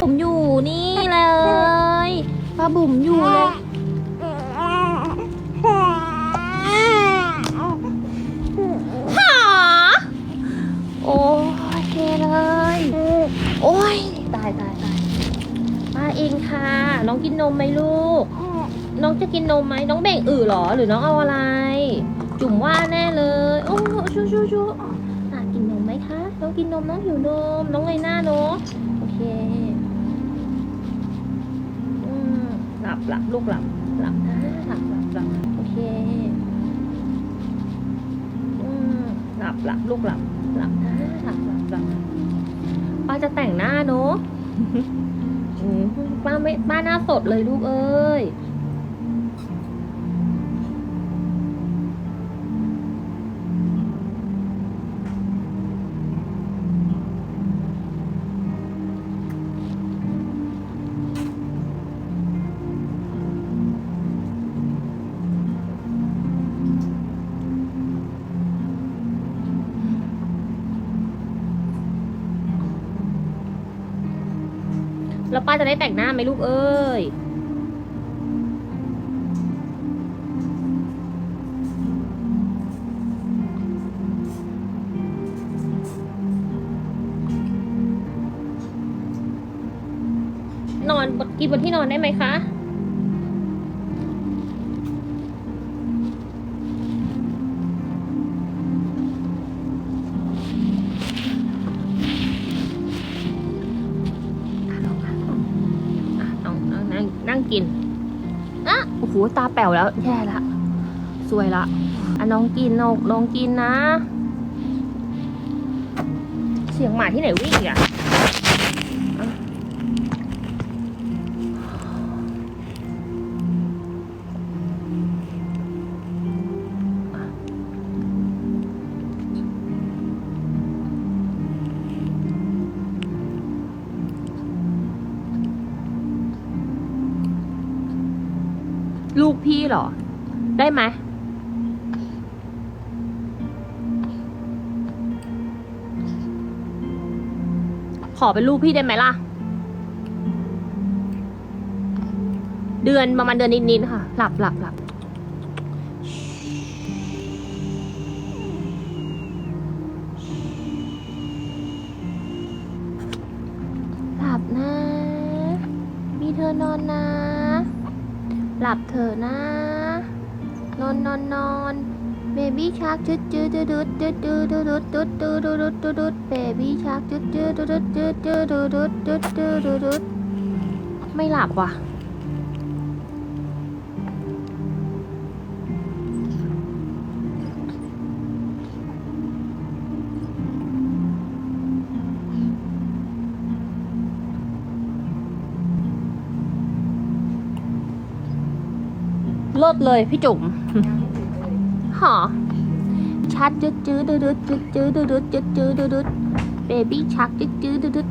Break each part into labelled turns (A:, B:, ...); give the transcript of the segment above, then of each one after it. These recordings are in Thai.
A: ผมอยู่นี่เลยปลาบุ๋มอยู่เลยหาโอ้ยเทเลย โอ้ยตายตายตายมาเองค่ะ น้องกินนมไหมลูก น้องจะกินนมไหมน้องแบ่งอือหรอ หรือน้องเอาอะไร จุ่มว่าแน่เลย โอ้ชูชูชูอะกินนมไหมคะ น้องกินนมน้องหิวนม น้องเลยหน้าเนอะโอเคอืมหลับหลับลูกหลับหลับนะหลับหลับหลับโอเคอืมหลับหลับลูกหลับหลับนะหลับหลับหลับป้าจะแต่งหน้าเนอะอืมป้าไม่ป้าหน้าสดเลยลูกเอ้ย แล้วป้าจะได้แต่งหน้าไหมลูกเอ้ยนอนกินบนที่นอนได้ไหมคะอะ กินอะโอ้โหตาแป๋วแล้ว แย่ละสวยละอะน้องกินนกน้องกินนะ เสียงหมาที่ไหนวิ่งอะ ลูกพี่เหรอ ได้ไหมขอเป็นลูกพี่ได้ไหมล่ะ เดือนประมาณเดือนนิดๆค่ะ หลับหลับหลับหลับนะ มีเธอนอนนะ หลับเถอะนะ นอนนอนนอนเบบี้ชักจุดจุดจุดจุดจุดจุดจุดจุดจุดจุดจุดจุดจุดเบบี้ชักจุดจุดจุดจุดจุดจุดจุดจุดจุดจุดจุดไม่หลับว่ะ ลดเลยพี่จุ๋มหอชัดจืดจืดดืดจืดจืดดืดจืดจืดดืดเบบี้ชักจืดจืดดืด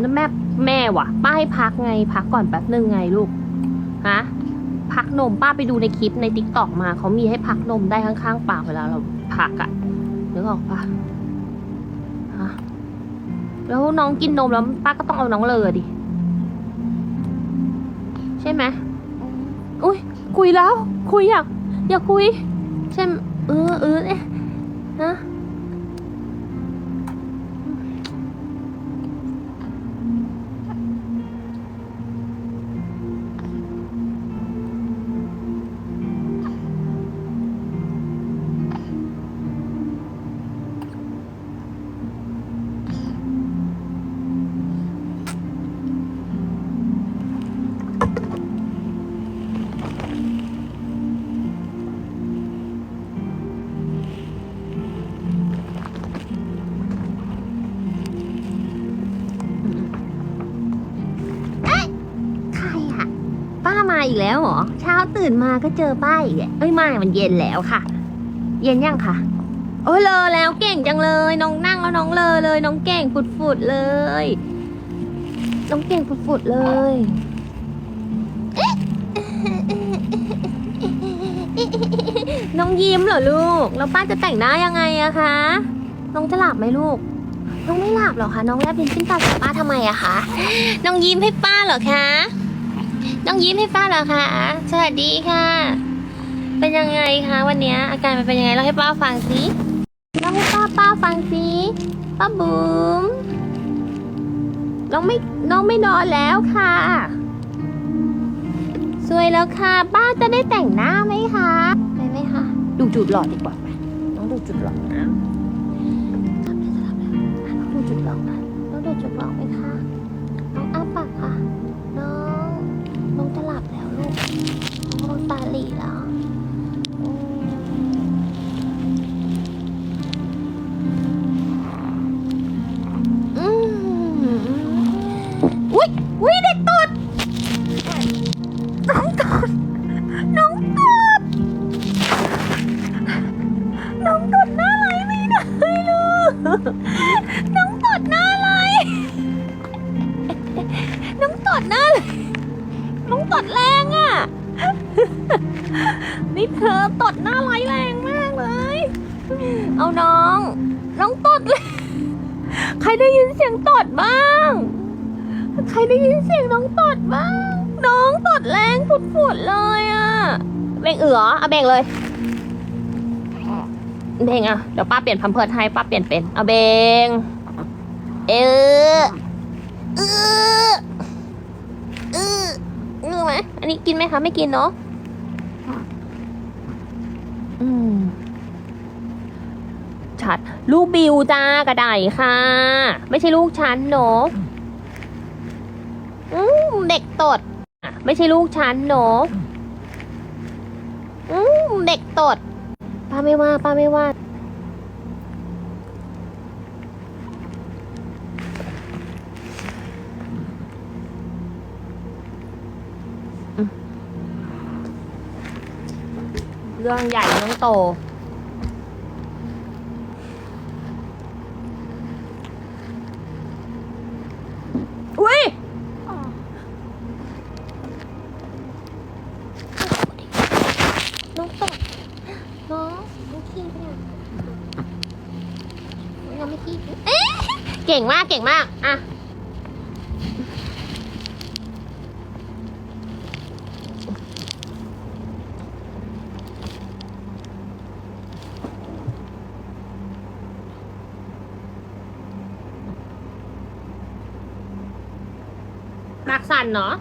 A: แล้วแม่แม่วะป้าให้พักไงพักก่อนแป๊บนึงไงลูกฮะพักนมป้าไปดูในคลิปในติ๊กต็อกมาเขามีให้พักนมได้ข้างๆปากเวลาเราพักอะ นึกออกปะฮะแล้วน้องกินนมแล้วป้าก็ต้องเอาน้องเลยดิ ใช่ไหมอุ้ยคุยแล้ว คุยอยากอยากคุย ใช่เออเออเนี่ยฮะ มาอีกแล้วเหรอ เช้าตื่นมาก็เจอป้าอีกแล้วเอ้ยไม่มันเย็นแล้วค่ะ เย็นยังคะโอ้ยเลอแล้วเก่งจังเลย น้องนั่งแล้วน้องเลอเลย น้องเก่งฝุดๆเลย น้องเก่งฝุดๆเลยน้องยิ้มเหรอลูก แล้วป้าจะแต่งหน้ายังไงอะคะ น้องจะหลับไหมลูก น้องไม่หลับหรอคะ น้องแลบลิ้นปิ้นตาใส่ป้าทำไมอะคะ น้องยิ้มให้ป้าเหรอคะ น้องยิ้มให้ป้าเหรอคะ สวัสดีค่ะ เป็นยังไงคะวันเนี้ยอาการมันเป็นยังไงเล่าให้ป้าฟังสิเล่าให้ป้าป้าฟังสิป้าบุ๋มน้องไม่น้องไม่นอนแล้วค่ะ สวยแล้วค่ะ ป้าจะได้แต่งหน้าไหมคะไปไหมคะ ดูจุดหลอดดีกว่าไหมน้องดูจุดหลอดนะทำได้จะทำแล้วอะน้องดูจุดหลอดนะน้องดูจุดหลอดไหมคะ น้องอ้าปากค่ะ น้องจะหลับแล้วลูกน้องตาหลีแล้ว เอาน้อง น้องตดเลย ใครได้ยินเสียงตดบ้าง ใครได้ยินเสียงน้องตดบ้าง น้องตดแรงฝุดๆเลยอะเบ่งเอือเอาเบ่งเลยเบ่งอะเดี๋ยวป้าเปลี่ยนพัมเพิร์ดให้ป้าเปลี่ยนเป็นเอาเบ่งเออเออเออเออไหมอันนี้กินไหมคะ ไม่กินเนาะอืม ชัด ลูกบิวจ้ากระไดค่ะ ไม่ใช่ลูกฉันเนาะอืมเด็กตดไม่ใช่ลูกฉันเนาะอืมเด็กตด ป้าไม่ว่า ป้าไม่ว่า เรื่องใหญ่เรื่องโต อุ้ย น้องตดน้องน้อง ขี้ปะเนี่ยน้องไม่ขี้เอ๊ะเก่งมากเก่งมาก อะปากสั่นเนาะ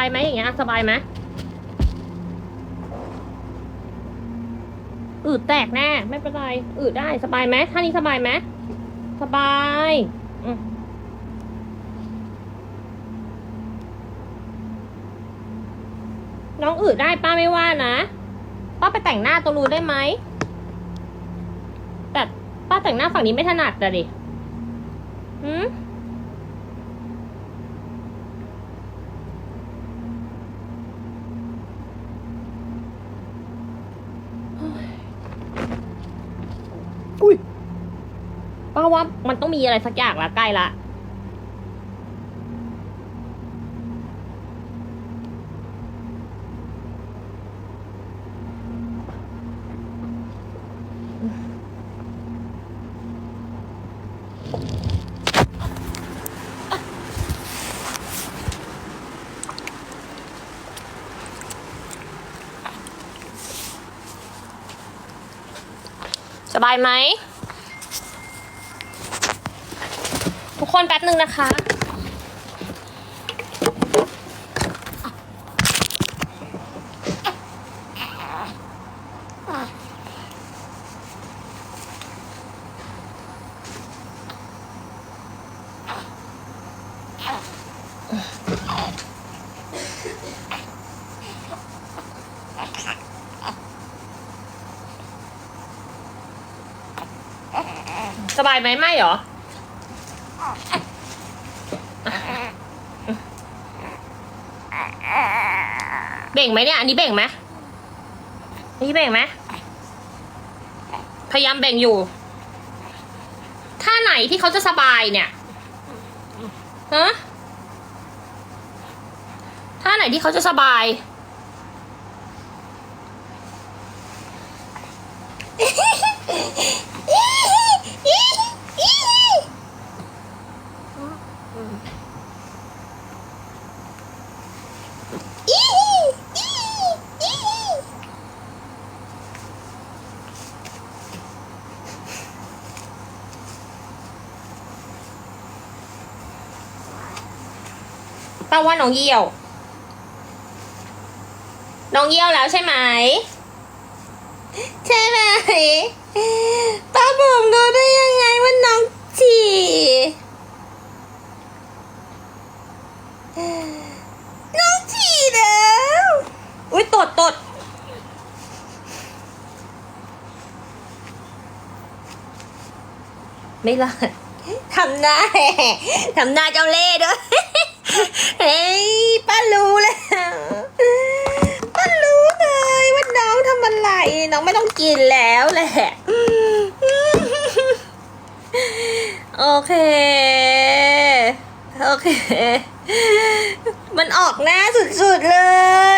A: ายไหมอย่างเงี้ยสบายไหมอืดแตกแน่ไม่เป็นไรอืดได้สบายไหมท่านี้สบายไหมสบายอืมน้องอืดได้ป้าไม่ว่านะ ป้าไปแต่งหน้าตรงนู้นได้ไหม แต่ป้าแต่งหน้าฝั่งนี้ไม่ถนัดอะดิ หืม ป้าว่ามันต้องมีอะไรสักอย่างละใกล้ละสบายไหม ทุก คนแป๊บหนึ่งนะคะ สบายไหมไม่หรอ เบ่งไหมเนี่ย อันนี้เบ่งไหมอันนี้เบ่งไหมพยายามแบ่งอยู่ ท่าไหนที่เขาจะสบายเนี่ยฮะท่าไหนที่เขาจะสบาย ว่าน้องเยี่ยว น้องเยี่ยวแล้วใช่ไหม ใช่ไหมป้าบอกรู้ได้ยังไงว่าน้องฉี่น้องฉี่แล้ว อุ้ยตดตดไม่รอดทำหน้าทำหน้าเจ้าเล่ด้วย เฮ้ยป้ารู้แล้วป้ารู้เลยว่าน้องทำอะไรน้องไม่ต้องกินแล้วแหละโอเค โอเค มันออกหน้าสุดๆเล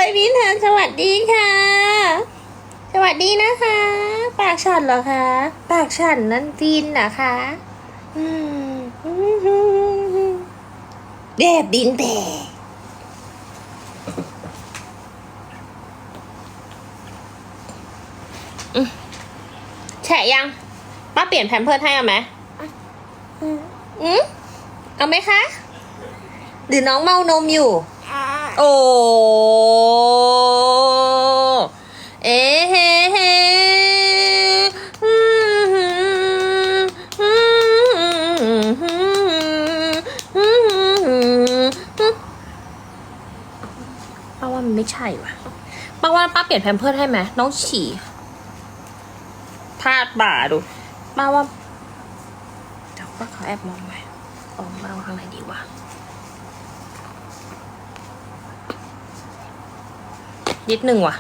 A: ยพี่ธันสวัสดีค่ะ สวัสดีนะคะ ปากฉันเหรอคะ ปากฉันนั่นจีนนะคะ อืม เดบดินแบอืมแฉะยัง ป้าเปลี่ยนแพมเพิร์สให้เอาไหมอืมเอาไหมคะ หรือน้องเมานมอยู่ โอ้ เอ๊ะ ไม่ใช่ว่ะป้าว่าป้าเปลี่ยนแพมเพิร์ดให้ไหมน้องฉี่พลาดบ่าดูป้าว่าจับป้าเขาแอบมองไปออกมาทางไหนดีวะนิดหนึ่งว่ะ